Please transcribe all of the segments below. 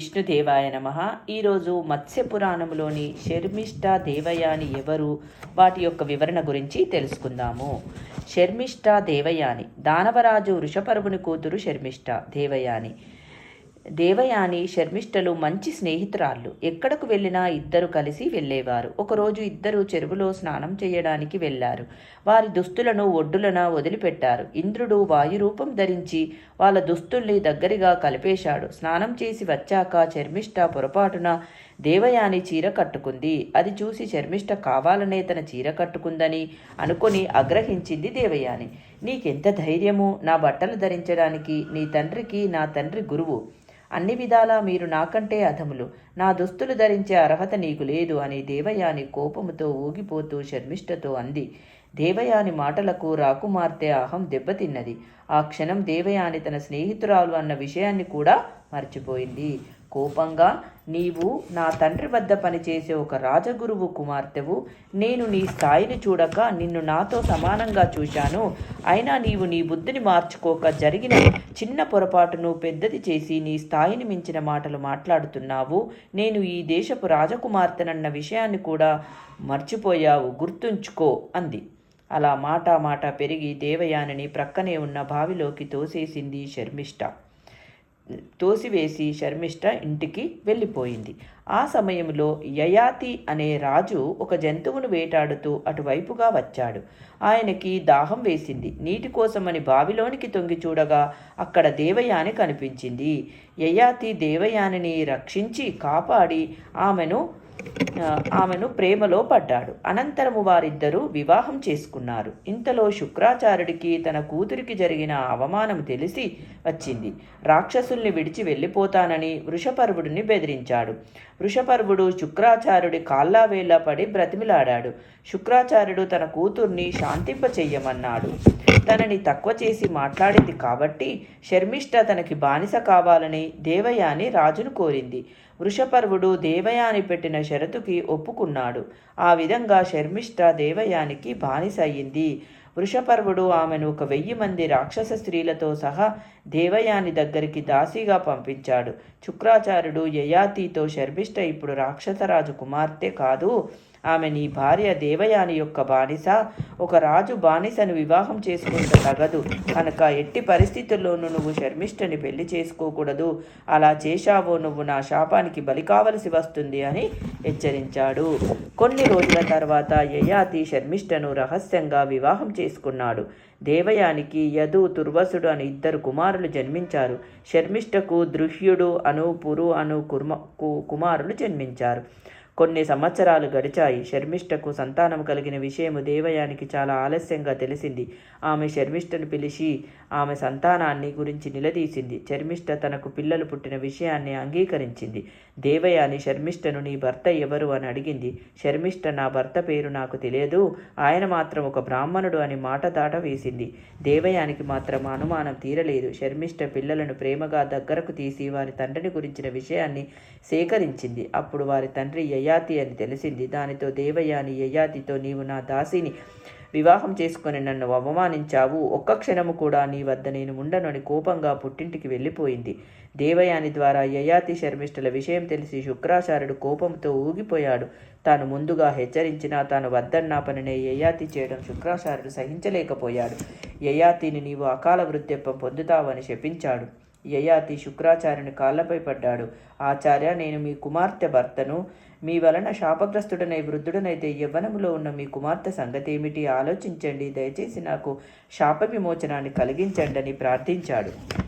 విష్ణుదేవాయ నమ. ఈరోజు మత్స్య పురాణంలోని శర్మిష్ఠ దేవయాని ఎవరు? వాటి యొక్క వివరణ గురించి తెలుసుకుందాము. శర్మిష్ఠ దేవయాని. దానవరాజు వృషపరువుని కూతురు శర్మిష్ఠ దేవయాని. దేవయాని శర్మిష్ఠలు మంచి స్నేహితురాళ్ళు. ఎక్కడకు వెళ్ళినా ఇద్దరు కలిసి వెళ్ళేవారు. ఒకరోజు ఇద్దరు చెరువులో స్నానం చేయడానికి వెళ్ళారు. వారి దుస్తులను ఒడ్డులన వదిలిపెట్టారు. ఇంద్రుడు వాయురూపం ధరించి వాళ్ళ దుస్తుల్ని దగ్గరగా కలిపేశాడు. స్నానం చేసి వచ్చాక శర్మిష్ఠ పొరపాటున దేవయాని చీర కట్టుకుంది. అది చూసి శర్మిష్ఠ కావాలనే తన చీర కట్టుకుందని అనుకొని అగ్రహించింది దేవయాని. నీకెంత ధైర్యము? నా బట్టలు ధరించడానికి నీ తండ్రికి నా తండ్రి గురువు. అన్ని విధాలా మీరు నాకంటే అధములు. నా దుస్తులు ధరించే అర్హత నీకు లేదు అని దేవయాని కోపముతో ఊగిపోతూ శర్మిష్టతో అంది. దేవయాని మాటలకు రాకుమార్తె అహం దెబ్బతిన్నది. ఆ క్షణం దేవయాని తన స్నేహితురాలు అన్న విషయాన్ని కూడా మర్చిపోయింది. కోపంగా నీవు నా తండ్రి వద్ద పనిచేసే ఒక రాజగురువు కుమార్తెవు. నేను నీ స్థాయిని చూడక నిన్ను నాతో సమానంగా చూశాను. అయినా నీవు నీ బుద్ధిని మార్చుకోక జరిగిన చిన్న పొరపాటును పెద్దది చేసి నీ స్థాయిని మించిన మాటలు మాట్లాడుతున్నావు. నేను ఈ దేశపు రాజకుమార్తెనన్న విషయాన్ని కూడా మర్చిపోయావు. గుర్తుంచుకో అంది. అలా మాట మాట పెరిగి దేవయానిని ప్రక్కనే ఉన్న బావిలోకి తోసేసింది శర్మిష్ట. తోసివేసి శర్మిష్ట ఇంటికి వెళ్ళిపోయింది. ఆ సమయంలో యయాతి అనే రాజు ఒక జంతువును వేటాడుతూ అటువైపుగా వచ్చాడు. ఆయనకి దాహం వేసింది. నీటి కోసమని బావిలోనికి తొంగి చూడగా అక్కడ దేవయాని కనిపించింది. యయాతి దేవయానిని రక్షించి కాపాడి ఆమెను ఆమెను ప్రేమలో పడ్డాడు. అనంతరము వారిద్దరూ వివాహం చేసుకున్నారు. ఇంతలో శుక్రాచార్యుడికి తన కూతురికి జరిగిన అవమానం తెలిసి వచ్చింది. రాక్షసుల్ని విడిచి వెళ్ళిపోతానని వృషపర్వుడిని బెదిరించాడు. వృషపర్వుడు శుక్రాచార్యుడి కాళ్ళావేళ్ళ పడి బ్రతిమిలాడాడు. శుక్రాచార్యుడు తన కూతుర్ని శాంతింప చెయ్యమన్నాడు తనని తక్కువ చేసి మాట్లాడింది కాబట్టి శర్మిష్ట తనకి బానిస కావాలని దేవయాని రాజును కోరింది. వృషపర్వుడు దేవయాని పెట్టిన షరతుకి ఒప్పుకున్నాడు. ఆ విధంగా శర్మిష్ట దేవయానికి బానిసయ్యింది. వృషపర్వుడు ఆమెను ఒక వెయ్యి మంది రాక్షస స్త్రీలతో సహా దేవయాని దగ్గరికి దాసిగా పంపించాడు. శుక్రాచార్యుడు యయాతితో శర్మిష్ట ఇప్పుడు రాక్షసరాజు కుమార్తె కాదు. ఆమె నీ భార్య దేవయాని యొక్క బానిస. ఒక రాజు బానిసను వివాహం చేసుకుంటే తగదు. కనుక ఎట్టి పరిస్థితుల్లోనూ నువ్వు శర్మిష్ఠని పెళ్ళి చేసుకోకూడదు. అలా చేశావో నువ్వు నా శాపానికి బలి కావలసి వస్తుంది అని హెచ్చరించాడు. కొన్ని రోజుల తర్వాత యయాతి శర్మిష్ఠను రహస్యంగా వివాహం చేసుకున్నాడు. దేవయానికి యదు తుర్వసుడు అని ఇద్దరు కుమారులు జన్మించారు. శర్మిష్ఠకు దృహ్యుడు అను పురు అను కుర్మ కుమారులు జన్మించారు. కొన్ని సంవత్సరాలు గడిచాయి. శర్మిష్ఠకు సంతానం కలిగిన విషయము దేవయానికి చాలా ఆలస్యంగా తెలిసింది. ఆమె శర్మిష్ఠను పిలిచి ఆమె సంతానాన్ని గురించి నిలదీసింది. శర్మిష్ఠ తనకు పిల్లలు పుట్టిన విషయాన్ని అంగీకరించింది. దేవయాని శర్మిష్ఠను నీ భర్త ఎవరు అని అడిగింది. శర్మిష్ఠ నా భర్త పేరు నాకు తెలియదు. ఆయన మాత్రం ఒక బ్రాహ్మణుడు అని మాట దాట వేసింది. దేవయానికి మాత్రం అనుమానం తీరలేదు. శర్మిష్ఠ పిల్లలను ప్రేమగా దగ్గరకు తీసి వారి తండ్రిని గురించిన విషయాన్ని సేకరించింది. అప్పుడు వారి తండ్రి యయాతి అని తెలిసింది. దానితో దేవయాని యయాతితో నీవు నా దాసిని వివాహం చేసుకుని నన్ను అవమానించావు. ఒక్క క్షణము కూడా నీ వద్ద నేను ఉండనని కోపంగా పుట్టింటికి వెళ్ళిపోయింది. దేవయాని ద్వారా యయాతి శర్మిష్ఠుల విషయం తెలిసి శుక్రాచార్యుడు కోపంతో ఊగిపోయాడు. తాను ముందుగా హెచ్చరించినా తాను వద్దన్నా పనినే యయాతి చేయడం శుక్రాచార్యుడు సహించలేకపోయాడు. యయాతిని నీవు అకాల వృద్ధ్యప్పం పొందుతావని శపించాడు. యయాతి శుక్రాచార్యుని కాళ్ళపై పడ్డాడు. ఆచార్య నేను మీ కుమార్తె భర్తను. మీ వలన శాపగ్రస్తుడనై వృద్ధుడనైతే యవ్వనములో ఉన్న మీ కుమార్తె సంగతి ఏమిటి ఆలోచించండి. దయచేసి నాకు శాప విమోచనాన్ని కలిగించండి అని ప్రార్థించాడు.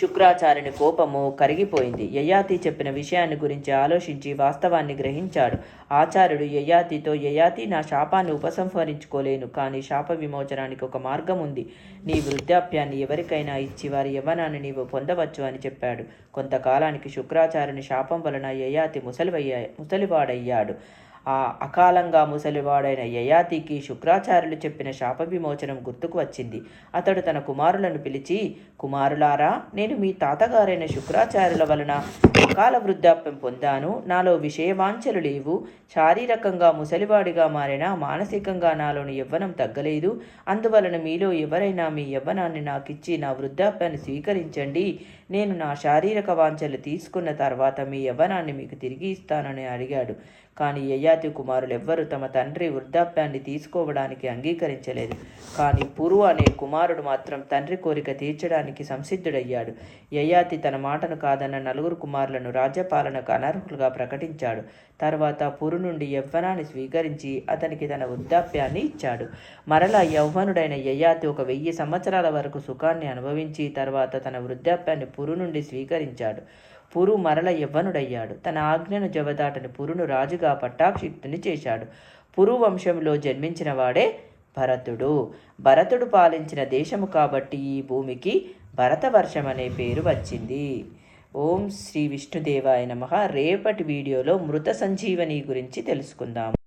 శుక్రాచార్యుని కోపము కరిగిపోయింది. యయాతి చెప్పిన విషయాన్ని గురించి ఆలోచించి వాస్తవాన్ని గ్రహించాడు. ఆచార్యుడు యయాతితో యయాతి నా శాపాన్ని ఉపసంహరించుకోలేను కానీ శాప విమోచనానికి ఒక మార్గం ఉంది నీ వృద్ధాప్యాన్ని ఎవరికైనా ఇచ్చి వారి యవ్వనాన్ని నీవు పొందవచ్చు అని చెప్పాడు. కొంతకాలానికి శుక్రాచార్యుని శాపం వలన యయాతి ముసలివయ్యా ముసలివాడయ్యాడు. ఆ అకాలంగా ముసలివాడైన యయాతికి శుక్రాచార్యులు చెప్పిన శాప విమోచనం గుర్తుకు వచ్చింది. అతడు తన కుమారులను పిలిచి కుమారులారా నేను మీ తాతగారైన శుక్రాచార్యుల వలన అకాల వృద్ధాప్యం పొందాను నాలో విషయవాంఛలు లేవు శారీరకంగా ముసలివాడిగా మారినా మానసికంగా నాలోని యవ్వనం తగ్గలేదు. అందువలన మీలో ఎవరైనా మీ యవ్వనాన్ని నాకిచ్చి నా వృద్ధాప్యాన్ని స్వీకరించండి. నేను నా శారీరక వాంఛలు తీసుకున్న తర్వాత మీ యవ్వనాన్ని మీకు తిరిగి ఇస్తానని అడిగాడు. కానీ యయాతి కుమారులు ఎవ్వరూ తమ తండ్రి వృద్ధాప్యాన్ని తీసుకోవడానికి అంగీకరించలేదు. కానీ పురు అనే కుమారుడు మాత్రం తండ్రి కోరిక తీర్చడానికి సంసిద్ధుడయ్యాడు. యయాతి తన మాటను కాదన్న నలుగురు కుమారు కుమారులను రాజ్యపాలనకు అనర్హులుగా ప్రకటించాడు. తర్వాత పురు నుండి యవ్వనాన్ని స్వీకరించి అతనికి తన వృద్ధాప్యాన్ని ఇచ్చాడు. మరలా యవ్వనుడైన యయాతి ఒక వెయ్యి సంవత్సరాల వరకు సుఖాన్ని అనుభవించి తర్వాత తన వృద్ధాప్యాన్ని పురు నుండి స్వీకరించాడు. పురు మరల యవ్వనుడయ్యాడు. తన ఆజ్ఞను జవదాటని పురును రాజుగా పట్టాభిషిక్తుని చేశాడు. పురు వంశంలో జన్మించిన వాడే భరతుడు. భరతుడు పాలించిన దేశము కాబట్టి ఈ భూమికి భరతవర్షం అనే పేరు వచ్చింది. ఓం శ్రీ విష్ణుదేవాయ నమ. రేపటి వీడియోలో మృత సంజీవని గురించి తెలుసుకుందాం.